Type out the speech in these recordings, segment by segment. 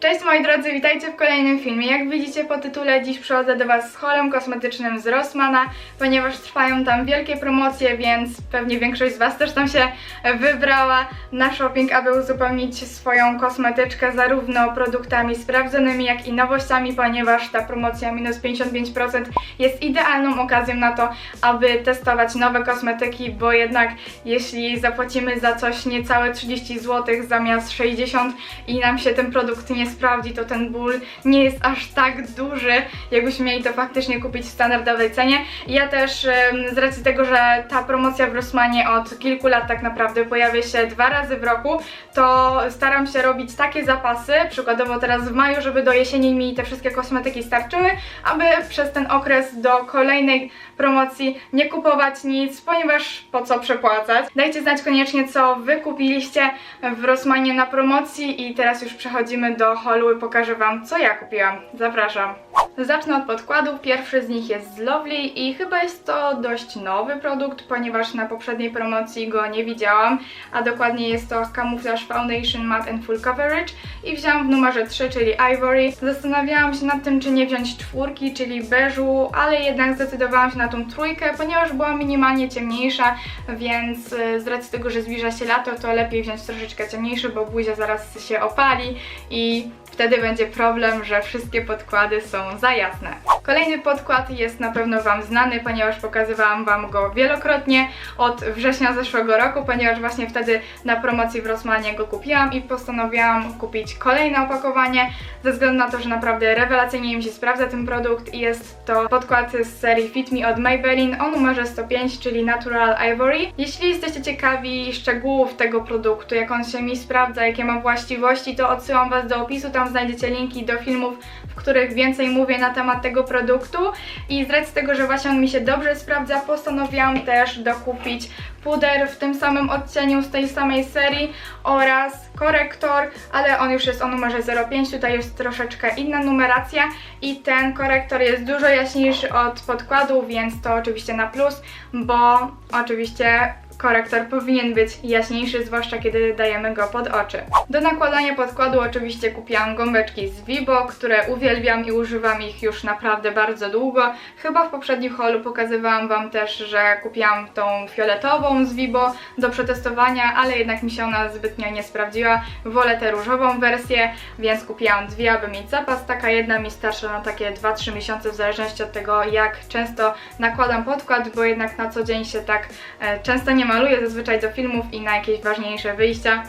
Cześć moi drodzy, witajcie w kolejnym filmie. Jak widzicie po tytule, dziś przychodzę do Was z holem kosmetycznym z Rossmana, ponieważ trwają tam wielkie promocje, więc pewnie większość z Was też tam się wybrała na shopping, aby uzupełnić swoją kosmetyczkę zarówno produktami sprawdzonymi, jak i nowościami, ponieważ ta promocja minus 55% jest idealną okazją na to, aby testować nowe kosmetyki, bo jednak jeśli zapłacimy za coś niecałe 30 zł zamiast 60 i nam się ten produkt nie sprawdzi, to ten ból nie jest aż tak duży, jakbyśmy mieli to faktycznie kupić w standardowej cenie. Ja też z racji tego, że ta promocja w Rossmanie od kilku lat tak naprawdę pojawia się dwa razy w roku, to staram się robić takie zapasy, przykładowo teraz w maju, żeby do jesieni mi te wszystkie kosmetyki starczyły, aby przez ten okres do kolejnej promocji nie kupować nic, ponieważ po co przepłacać. Dajcie znać koniecznie, co wy kupiliście w Rossmanie na promocji i teraz już przechodzimy do holu i pokażę wam, co ja kupiłam. Zapraszam. Zacznę od podkładów. Pierwszy z nich jest z Lovely i chyba jest to dość nowy produkt, ponieważ na poprzedniej promocji go nie widziałam, a dokładnie jest to Camouflage Foundation Matte and Full Coverage i wzięłam w numerze 3, czyli Ivory. Zastanawiałam się nad tym, czy nie wziąć czwórki, czyli beżu, ale jednak zdecydowałam się na tą trójkę, ponieważ była minimalnie ciemniejsza, więc y, z racji tego, że zbliża się lato, to lepiej wziąć troszeczkę ciemniejszy, bo buzia zaraz się opali i wtedy będzie problem, że wszystkie podkłady są za jasne. Kolejny podkład jest na pewno Wam znany, ponieważ pokazywałam Wam go wielokrotnie od września zeszłego roku, ponieważ właśnie wtedy na promocji w Rossmanie go kupiłam i postanowiłam kupić kolejne opakowanie, ze względu na to, że naprawdę rewelacyjnie mi się sprawdza ten produkt i jest to podkład z serii Fit Me od Maybelline o numerze 105, czyli Natural Ivory. Jeśli jesteście ciekawi szczegółów tego produktu, jak on się mi sprawdza, jakie ma właściwości, to odsyłam Was do opisu, tam znajdziecie linki do filmów, w których więcej mówię na temat tego produktu. I z racji tego, że właśnie on mi się dobrze sprawdza, postanowiłam też dokupić puder w tym samym odcieniu z tej samej serii oraz korektor, ale on już jest o numerze 05, tutaj jest troszeczkę inna numeracja i ten korektor jest dużo jaśniejszy od podkładu, więc to oczywiście na plus, bo oczywiście korektor powinien być jaśniejszy, zwłaszcza kiedy dajemy go pod oczy. Do nakładania podkładu oczywiście kupiłam gąbeczki z Vibo, które uwielbiam i używam ich już naprawdę bardzo długo. Chyba w poprzednim holu pokazywałam Wam też, że kupiłam tą fioletową z Vibo do przetestowania, ale jednak mi się ona zbytnio nie sprawdziła. Wolę tę różową wersję, więc kupiłam dwie, aby mieć zapas. Taka jedna mi starcza na takie 2-3 miesiące w zależności od tego, jak często nakładam podkład, bo jednak na co dzień się tak e, często nie maluję zazwyczaj do filmów i na jakieś ważniejsze wyjścia,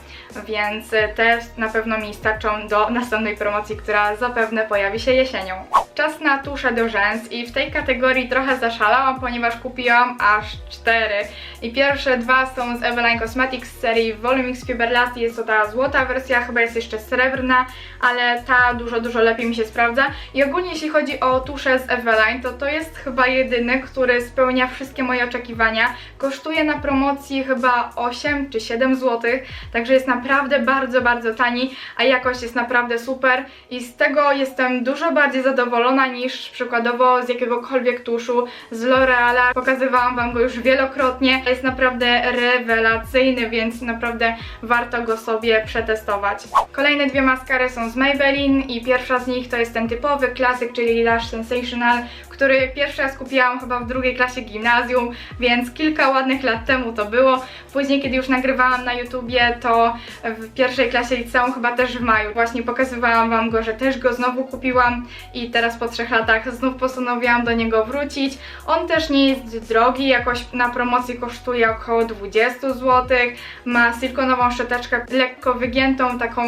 więc e, te na pewno mi starczą do następnej promocji, która zapewne pojawi się jesienią. Czas na tusze do rzęs i w tej kategorii trochę zaszalałam, ponieważ kupiłam aż cztery. I pierwsze dwa są z Eveline Cosmetics z serii Volumix Fiberlast. Jest to ta złota wersja, chyba jest jeszcze srebrna, ale ta dużo, dużo lepiej mi się sprawdza. I ogólnie jeśli chodzi o tusze z Eveline, to to jest chyba jedyny, który spełnia wszystkie moje oczekiwania. Kosztuje na promocji chyba 8 czy 7 zł, także jest naprawdę bardzo, bardzo tani, a jakość jest naprawdę super i z tego jestem dużo bardziej zadowolona niż przykładowo z jakiegokolwiek tuszu z L'Oreala. Pokazywałam Wam go już wielokrotnie. Jest naprawdę rewelacyjny, więc naprawdę warto go sobie przetestować. Kolejne dwie maskary są z Maybelline i pierwsza z nich to jest ten typowy klasyk, czyli Lash Sensational, który pierwszy raz kupiłam chyba w drugiej klasie gimnazjum, więc kilka ładnych lat temu to było. Później, kiedy już nagrywałam na YouTubie, to w pierwszej klasie liceum, chyba też w maju, właśnie pokazywałam Wam go, że też go znowu kupiłam i teraz po trzech latach znów postanowiłam do niego wrócić. On też nie jest drogi, jakoś na promocji kosztuje około 20 zł. Ma silikonową szczoteczkę lekko wygiętą, taką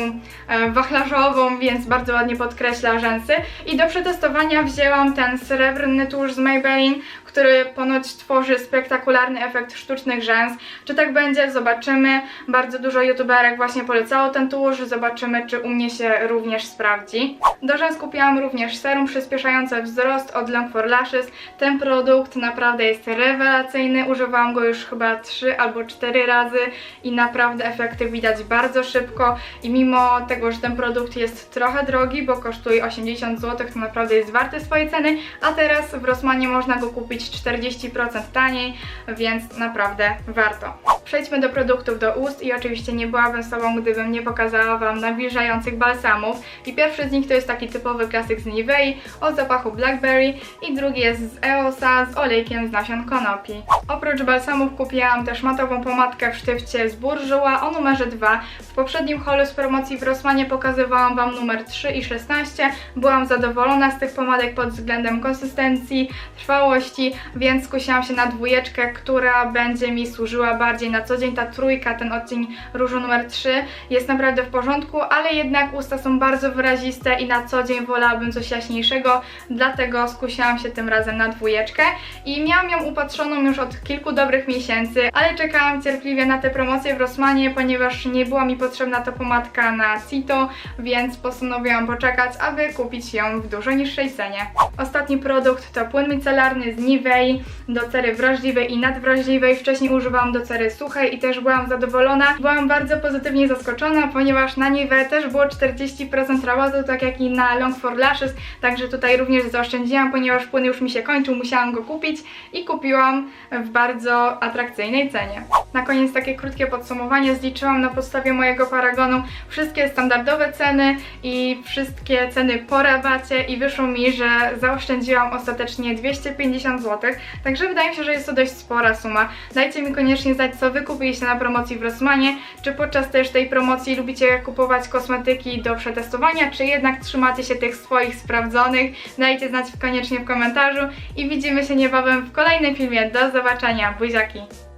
e, wachlarzową, więc bardzo ładnie podkreśla rzęsy. I do przetestowania wzięłam ten srebrny tusz z Maybelline, który ponoć tworzy spektakularny efekt sztucznych rzęs. Czy tak będzie? Zobaczymy. Bardzo dużo youtuberek właśnie polecało ten tusz, zobaczymy czy u mnie się również sprawdzi. Do rzęs kupiłam również serum przyspieszające wzrost od Long for Lashes. Ten produkt naprawdę jest rewelacyjny, używałam go już chyba 3 albo 4 razy i naprawdę efekty widać bardzo szybko i mimo tego, że ten produkt jest trochę drogi, bo kosztuje 80 zł, to naprawdę jest warty swojej ceny, a teraz w Rossmanie można go kupić 40% taniej, więc naprawdę warto. Przejdźmy do produktów do ust i oczywiście nie byłabym sobą, gdybym nie pokazała Wam nawilżających balsamów. I pierwszy z nich to jest taki typowy klasyk z Nivei o zapachu blackberry i drugi jest z EOSa z olejkiem z nasion konopi. Oprócz balsamów kupiłam też matową pomadkę w sztywcie z Bourjois o numerze 2. W poprzednim holu z promocji w Rossmanie pokazywałam Wam numer 3 i 16. Byłam zadowolona z tych pomadek pod względem konsystencji, trwałości, więc skusiłam się na dwójeczkę, która będzie mi służyła bardziej na co dzień. Ta trójka, ten odcień różu numer 3 jest naprawdę w porządku, ale jednak usta są bardzo wyraziste i na co dzień wolałabym coś jaśniejszego, dlatego skusiłam się tym razem na dwójeczkę i miałam ją upatrzoną już od kilku dobrych miesięcy, ale czekałam cierpliwie na te promocje w Rossmanie, ponieważ nie była mi potrzebna ta pomadka na Cito, więc postanowiłam poczekać, aby kupić ją w dużo niższej cenie. Ostatni produkt to płyn micelarny z Nivei do cery wrażliwej i nadwrażliwej. Wcześniej używałam do cery suchej i też byłam zadowolona. Byłam bardzo pozytywnie zaskoczona, ponieważ na Nivea też było 40% rabatu, tak jak i na Long for Lashes, także tutaj również zaoszczędziłam, ponieważ płyn już mi się kończył, musiałam go kupić i kupiłam w bardzo atrakcyjnej cenie. Na koniec takie krótkie podsumowanie. Zliczyłam na podstawie mojego paragonu wszystkie standardowe ceny i wszystkie ceny po rabacie i wyszło mi, że zaoszczędziłam ostatecznie 250 zł, także wydaje mi się, że jest to dość spora suma. Dajcie mi koniecznie znać, co wy kupiliście na promocji w Rossmanie, czy podczas też tej promocji lubicie kupować kosmetyki do przetestowania, czy jednak trzymacie się tych swoich sprawdzonych. Dajcie znać koniecznie w komentarzu i widzimy się niebawem w kolejnym filmie. Do zobaczenia, buziaki!